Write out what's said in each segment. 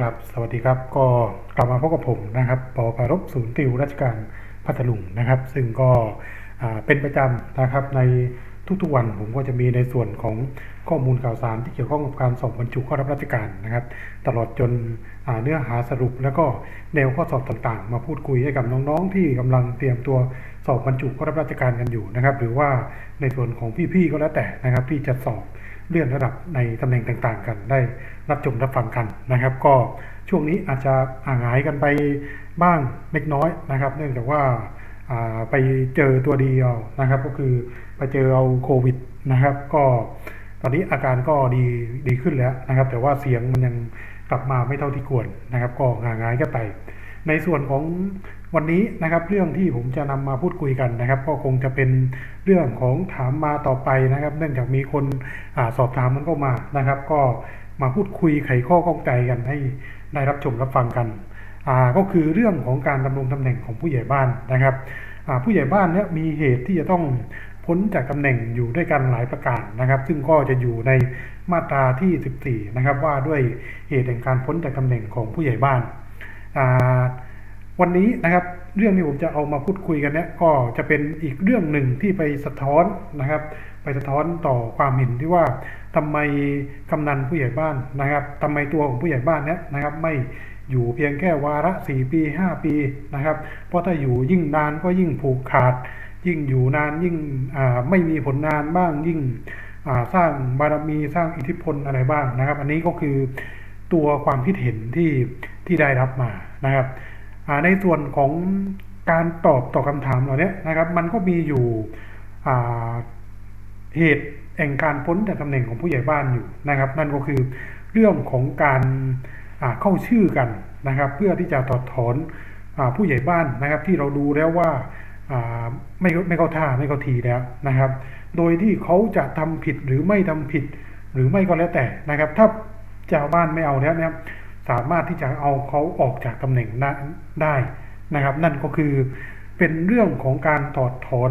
ครับสวัสดีครับก็กลับมาพบกับผมนะครับปอปารบศูนย์ติวราชการพัทลุงนะครับ ซึ่งก็เป็นประจำนะครับในทุกๆวันผมก็จะมีในส่วนของข้อมูลข่าวสารที่เกี่ยวข้องกับการสอบบรรจุเข้ารับราชการนะครับ ตลอดจนเนื้อหาสรุป แล้วก็แนวข้อสอบต่างๆ มาพูดคุยให้กับน้องๆ ที่กำลังเตรียมตัวสอบบรรจุเข้ารับราชการกันอยู่นะครับ หรือว่าในส่วนของพี่ๆก็แล้วแต่นะครับที่จะสอบ เลื่อนระดับในตำแหน่งต่างๆ กัน ได้รับชมรับฟังกันนะครับ ก็ช่วงนี้อาจจะอ่างหายกันไปบ้างเล็กน้อยนะครับ เนื่องจากว่าอ่าไปเจอตัวดีเอานะครับ ก็คือไปเจอเอาโควิดนะครับ ก็ตอนนี้อาการก็ดีดีขึ้นแล้วนะครับ แต่ว่าเสียงมันยังกลับมาไม่เท่าที่ควรนะครับ ก็ห่างหายกันไป ในส่วนของ วันนี้นะครับเรื่องที่ผมจะนำมาพูดคุยกันนะครับ ก็คงจะเป็นเรื่องของถามมาต่อไปนะครับ เนื่องจากมีคนอสอบถามมันก็มานะครับ ก็มาพูดคุยไขข้อข้องใจกันให้ได้รับชมรับฟังกันก็คือเรื่องของการดำรงตำแหน่งของผู้ใหญ่บ้านนะครับผู้ใหญ่บ้านเนี่ยมีเหตุที่จะต้องพ้นจากตำแหน่งอยู่ด้วยกันหลายประการนะครับ ซึ่งก็จะอยู่ในมาตราที่ 14 นะครับ ว่าด้วยเหตุแห่งการพ้นจากตำแหน่งของผู้ใหญ่บ้านอ่า วันนี้นะครับเรื่องที่ผมจะเอามาพูดคุยกันเนี่ยก็จะเป็นอีกเรื่องหนึ่งที่ไปสะท้อนนะครับ ไปสะท้อนต่อความเห็นที่ว่าทำไมกำนันผู้ใหญ่บ้านนะครับทำไมตัวของผู้ใหญ่บ้านเนี่ยนะครับ ไม่อยู่เพียงแค่วาระสี่ปีห้าปีนะครับ เพราะถ้าอยู่ยิ่งนานก็ยิ่งผูกขาด ยิ่งอยู่นานยิ่งไม่มีผลงานบ้างยิ่งสร้างบารมีสร้างอิทธิพลอะไรบ้างนะครับ อันนี้ก็คือตัวความคิดเห็นที่ที่ได้รับมานะครับ ในส่วนของการตอบต่อคำถามเหล่านี้นะครับ มันก็มีอยู่เหตุแห่งการพ้นจากตำแหน่งของผู้ใหญ่บ้านอยู่นะครับ นั่นก็คือเรื่องของการาเข้าชื่อกันนะครับ เพื่อที่จะถอดถอนอผู้ใหญ่บ้านนะครับ ที่เราดูแล้วว่าอ่าไม่ไม่เข้าท่าไม่เข้าทีแล้วนะครับ โดยที่เขาจะทำผิดหรือไม่ทำผิดหรือไม่ก็แล้วแต่นะครับ ถ้าเจ้าบ้านไม่เอาแล้วเนี่ย สามารถที่จะเอาเขาออกจากตำแหน่งนั้นได้นะครับ นั่นก็คือเป็นเรื่องของการถอดถอน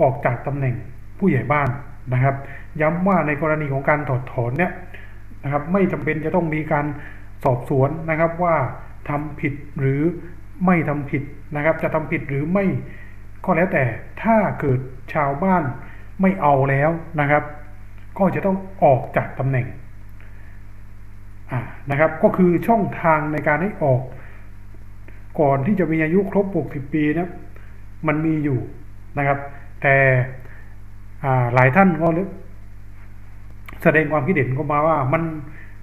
ออกจากตำแหน่งผู้ใหญ่บ้านนะครับ ย้ำว่าในกรณีของการถอดถอนเนี่ยนะครับ ไม่จำเป็นจะต้องมีการสอบสวนนะครับว่าทำผิดหรือไม่ทำผิดนะครับ จะทำผิดหรือไม่ก็แล้วแต่ถ้าเกิดชาวบ้านไม่เอาแล้วนะครับ ก็จะต้องออกจากตำแหน่ง นะครับก็คือช่องทางในการให้ออก ก่อนที่จะมีอายุครบ 60 ปีนะมันมีอยู่นะครับ แต่หลายท่านก็เลยแสดงความคิดเห็นก็มาว่ามัน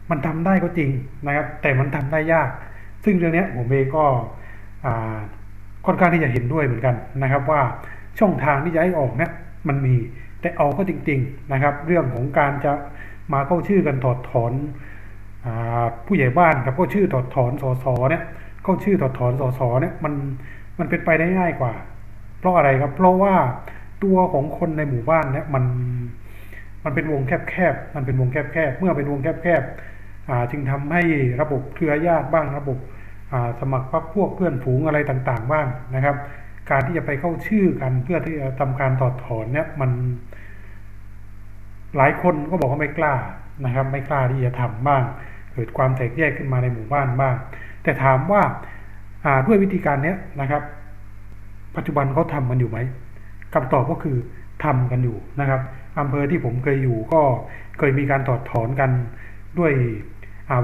มันทำได้ก็จริงนะครับ แต่มันทำได้ยาก ซึ่งเรื่องนี้ผมเองก็ค่อนข้างที่จะเห็นด้วยเหมือนกันนะครับ ว่าช่องทางที่จะให้ออกเนี่ยมันมีแต่เอาก็จริง ๆนะครับ เรื่องของการจะมาเข้าชื่อกันถอดถอน ผู้ใหญ่บ้านกับก็ชื่อถอดถอนสสเนี่ยก็ชื่อถอดถอนสสเนี่ยมันมันเป็นไปได้ง่ายกว่า เพราะอะไรครับ เพราะว่าตัวของคนในหมู่บ้านเนี่ยมันมันเป็นวงแคบๆมันเป็นวงแคบๆเมื่อเป็นวงแคบๆจึงทำให้ระบบเครือญาติบ้างระบบสมัครพรรคพวกเพื่อนฝูงอะไรต่างๆ บ้างนะครับ การที่จะไปเข้าชื่อกันเพื่อที่จะทำการถอดถอนเนี่ยมันหลายคนก็บอกว่าไม่กล้านะครับ ไม่กล้าที่จะทำบ้าง เกิดความแตกแยกขึ้นมาในหมู่บ้านบ้าง แต่ถามว่าด้วยวิธีการนี้นะครับ ปัจจุบันเขาทำกันอยู่ไหมคำตอบก็คือทำกันอยู่นะครับอำเภอที่ผมเคยอยู่ก็เคยมีการถอดถอนกันด้วย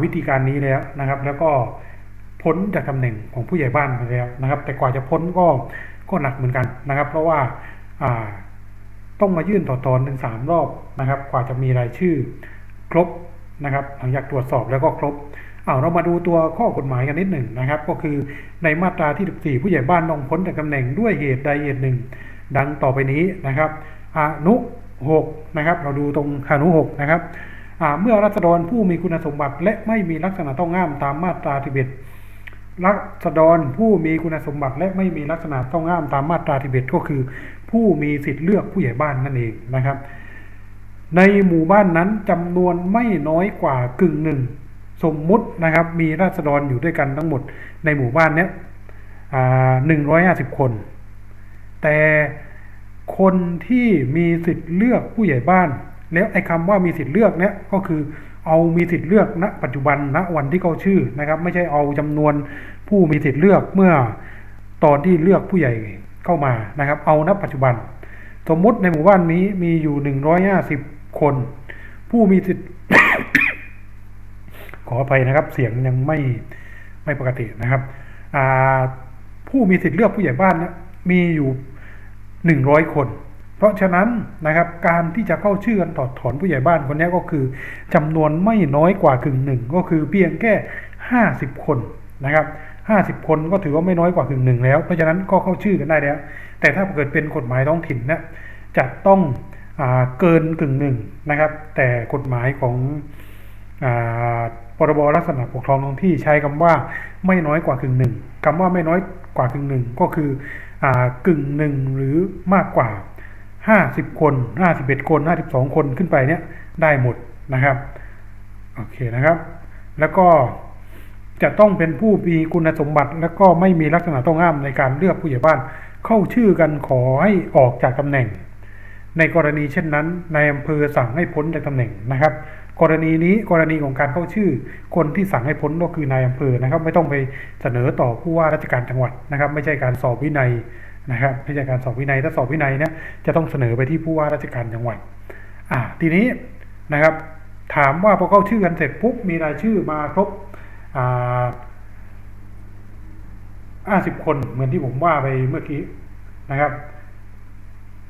วิธีการนี้แล้วนะครับ แล้วก็พ้นจากตำแหน่งของผู้ใหญ่บ้านไปแล้วนะครับ แต่กว่าจะพ้นก็ก็หนักเหมือนกันนะครับ เพราะว่าต้องมายื่นต่อตอนถึงสามรอบนะครับ กว่าจะมีรายชื่อ ครบ นะครับ หลังจากตรวจสอบแล้วก็ครบเอาเรามาดูตัวข้อกฎหมายกันนิดหนึ่งนะครับ ก็คือในมาตราที่ 14 ผู้ใหญ่บ้านต้องพ้นจากตำแหน่งด้วยเหตุใดเหตุหนึ่ง ดังต่อไปนี้นะครับอนุ6นะครับ เราดูตรงอนุ6นะครับเมื่อรัษฎรผู้มีคุณสมบัติ และไม่มีลักษณะต้องห้ามตามมาตรา11รัษฎรผู้มีคุณสมบัติ และไม่มีลักษณะต้องห้ามตามมาตราที่เบ็ดก็คือ ผู้มีสิทธิ์เลือกผู้ใหญ่บ้านนั่นเองนะครับ ในหมู่บ้านนั้นจำนวนไม่น้อยกว่ากึ่งหนึ่ง สมมุตินะครับ มีราษฎรอยู่ด้วยกันทั้งหมดในหมู่บ้านเนี้ยหนึ่งร้อยห้าสิบคน แต่คนที่มีสิทธิ์เลือกผู้ใหญ่บ้าน แล้วไอ้คำว่ามีสิทธิ์เลือกเนี้ยก็คือเอามีสิทธิ์เลือกณปัจจุบันณวันที่เขาชื่อนะครับ ไม่ใช่เอาจำนวนผู้มีสิทธิ์เลือกเมื่อตอนที่เลือกผู้ใหญ่เข้ามานะครับ เอาณปัจจุบัน สมมติในหมู่บ้านนี้มีอยู่หนึ่งร้อยห้าสิบ คน ผู้มีสิทธิ์ขออภัยนะครับ เสียงยังไม่ไม่ปกตินะครับผู้มีสิทธิ์เลือกผู้ใหญ่บ้านเนี่ยมีอยู่หนึ่งร้อยคน เพราะฉะนั้นนะครับ การที่จะเข้าชื่อกันถอดถอนผู้ใหญ่บ้านคนนี้ก็คือจำนวนไม่น้อยกว่ากึ่งหนึ่งก็คือเพียงแค่ห้าสิบคนนะครับห้าสิบคนก็ถือว่าไม่น้อยกว่ากึ่งหนึ่งแล้ว เพราะฉะนั้นก็เข้าชื่อกันได้แล้ว แต่ถ้าเกิดเป็นกฎหมายท้องถิ่นเนะจะต้อง เกินกึ่งหนึ่งนะครับ แต่กฎหมายของอพรบลักษณะปกครองท้องที่ใช้คำว่าไม่น้อยกว่ากึ่งหนึ่งคำว่าไม่น้อยกว่ากึ่งหนึ่งก็คืออกึ่งหนึ่งหรือมากกว่าห้าสิบคนห้าสิบเอ็ดคนห้าสิบสองคนขึ้นไปเนี่ยได้หมดนะครับโอเคนะครับ แล้วก็จะต้องเป็นผู้มีคุณสมบัติ และก็ไม่มีลักษณะต้องห้ามในการเลือกผู้ใหญ่บ้าน เข้าชื่อกันขอให้ออกจากตำแหน่ง ในกรณีเช่นนั้นนายอำเภอสั่งให้พ้นจากตำแหน่งนะครับ กรณีนี้กรณีของการเข้าชื่อ คนที่สั่งให้พ้นก็คือนายอำเภอนะครับ ไม่ต้องไปเสนอต่อผู้ว่าราชการจังหวัดนะครับ ไม่ใช่การสอบวินัยนะครับไม่ใช่การสอบวินัยถ้าสอบวินัยเนี่ยจะต้องเสนอไปที่ผู้ว่าราชการจังหวัดอ่าทีนี้นะครับ ถามว่าพอเข้าชื่อกันเสร็จปุ๊บมีรายชื่อมาครบอ่าห้าสิบคนเหมือนที่ผมว่าไปเมื่อกี้นะครับ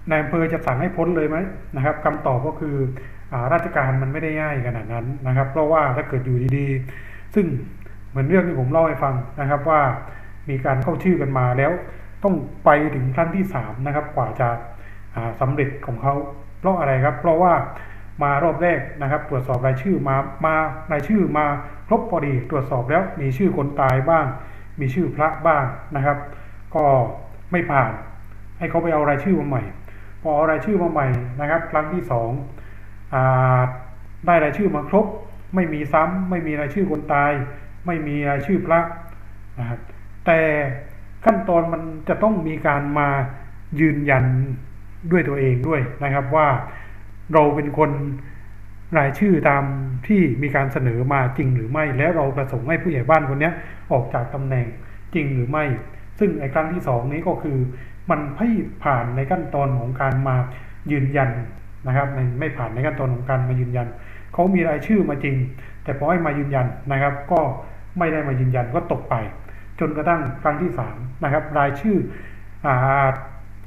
นายอำเภอจะสั่งให้พ้นเลยไหมนะครับคำตอบก็คืออราชการมันไม่ได้ง่ายขนาดนั้นนะครับ เพราะว่าถ้าเกิดอยู่ดีๆ ซึ่งเหมือนเรื่องที่ผมเล่าให้ฟังนะครับว่ามีการเข้าชื่อกันมาแล้ว ต้องไปถึงขั้นที่สามนะครับกว่าจะาสำเร็จของเขาเพราะอะไรครับ เพราะว่ามารอบแรกนะครับ ตรวจสอบรายชื่อมามารายชื่อมาครบพอดีตรวจสอบแล้วมีชื่อคนตายบ้าง มีชื่อพระบ้างนะครับ ก็ไม่ผ่านให้เขาไปเอารายชื่อมาใหม่ พอเอารายชื่อมาใหม่นะครับ ครั้งที่สองอได้รายชื่อมาครบ ไม่มีซ้ำไม่มีรายชื่อคนตาย ไม่มีรายชื่อพระนะครับแต่ขั้นตอนมันจะต้องมีการมายืนยันด้วยตัวเองด้วยนะครับว่าเราเป็นคนรายชื่อตามที่มีการเสนอมาจริงหรือไม่ แล้วเราประสงค์ให้ผู้ใหญ่บ้านคนนี้ออกจากตำแหน่งจริงหรือไม่ ซึ่งไอ้ครั้งที่สองนี้ก็คือ มันไม่ผ่านในขั้นตอนของการมายืนยันนะครับในไม่ผ่านในขั้นตอนของการมายืนยันเขามีรายชื่อมาจริง แต่พอให้มายืนยันนะครับ ก็ไม่ได้มายืนยันก็ตกไป จนกระทั่งครั้งที่สามนะครับรายชื่ออ่า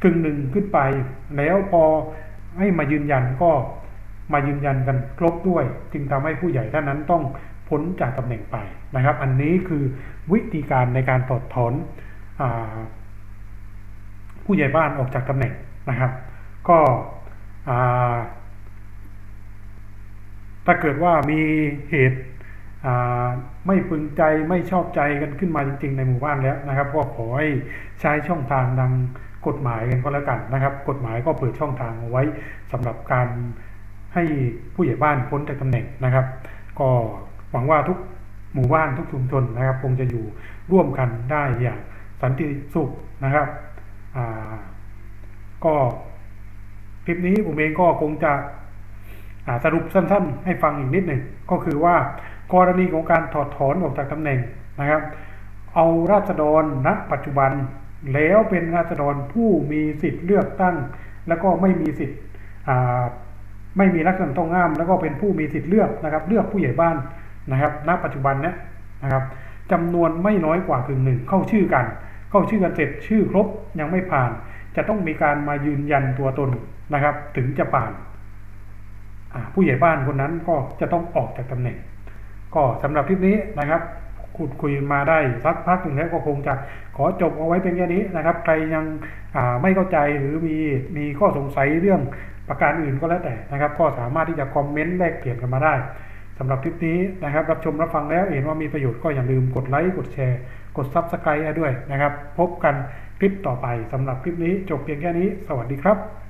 กึ่งหนึ่งขึ้นไป แล้วพอให้มายืนยันก็มายืนยันกันครบด้วย จึงทำให้ผู้ใหญ่ท่านนั้นต้องพ้นจากตำแหน่งไปนะครับ อันนี้คือวิธีการในการถอดถอนอา ผู้ใหญ่บ้านออกจากตำแหน่งนะครับ ก็ถ้าเกิดว่ามีเหตุไม่พึงใจไม่ชอบใจกันขึ้นมาจริง ๆ ในหมู่บ้านแล้วนะครับก็ขอให้ใช้ช่องทางดังกฎหมายกันก็แล้วกันนะครับ กฎหมายก็เปิดช่องทางเอาไว้สำหรับการให้ผู้ใหญ่บ้านพ้นจากตำแหน่งนะครับ ก็หวังว่าทุกหมู่บ้านทุกชุมชนนะครับ คงจะอยู่ร่วมกันได้อย่างสันติสุขนะครับ ก็คลิปนี้ผมเองก็คงจะสรุปสั้นๆ ให้ฟังอีกนิดหนึ่งก็คือว่ากรณีของการถอดถอนออกจากตำแหน่งนะครับ เอาราษฎรณปัจจุบัน แล้วเป็นราษฎรผู้มีสิทธิ์เลือกตั้ง แล้วก็ไม่มีสิทธิ์ไม่มีลักษณะต้องห้าม แล้วก็เป็นผู้มีสิทธิ์เลือกนะครับ เลือกผู้ใหญ่บ้านนะครับ ณปัจจุบันเนี้ยนะครับจำนวนไม่น้อยกว่ากึ่งหนึ่งเข้าชื่อกัน เข้าชื่อกันเสร็จชื่อครบยังไม่ผ่าน จะต้องมีการมายืนยันตัวตนนะครับ ถึงจะผ่าน ผู้ใหญ่บ้านคนนั้นก็จะต้องออกจากตำแหน่ง ก็สำหรับคลิปนี้นะครับขุดคุยมาได้สักพักหนึ่งแล้วก็คงจะขอจบเอาไว้เป็นแค่นี้นะครับ ใครยังไม่เข้าใจหรือมีมีข้อสงสัยเรื่องประการอื่นก็แล้วแต่นะครับ ก็สามารถที่จะคอมเมนต์แลกเปลี่ยนกันมาได้ สำหรับคลิปนี้นะครับ รับชมรับฟังแล้วเห็นว่ามีประโยชน์ก็อย่าลืมกดไลค์กดแชร์ กด Subscribe ด้วยนะครับ พบกันคลิปต่อไปสำหรับคลิปนี้จบเพียงแค่นี้ สวัสดีครับ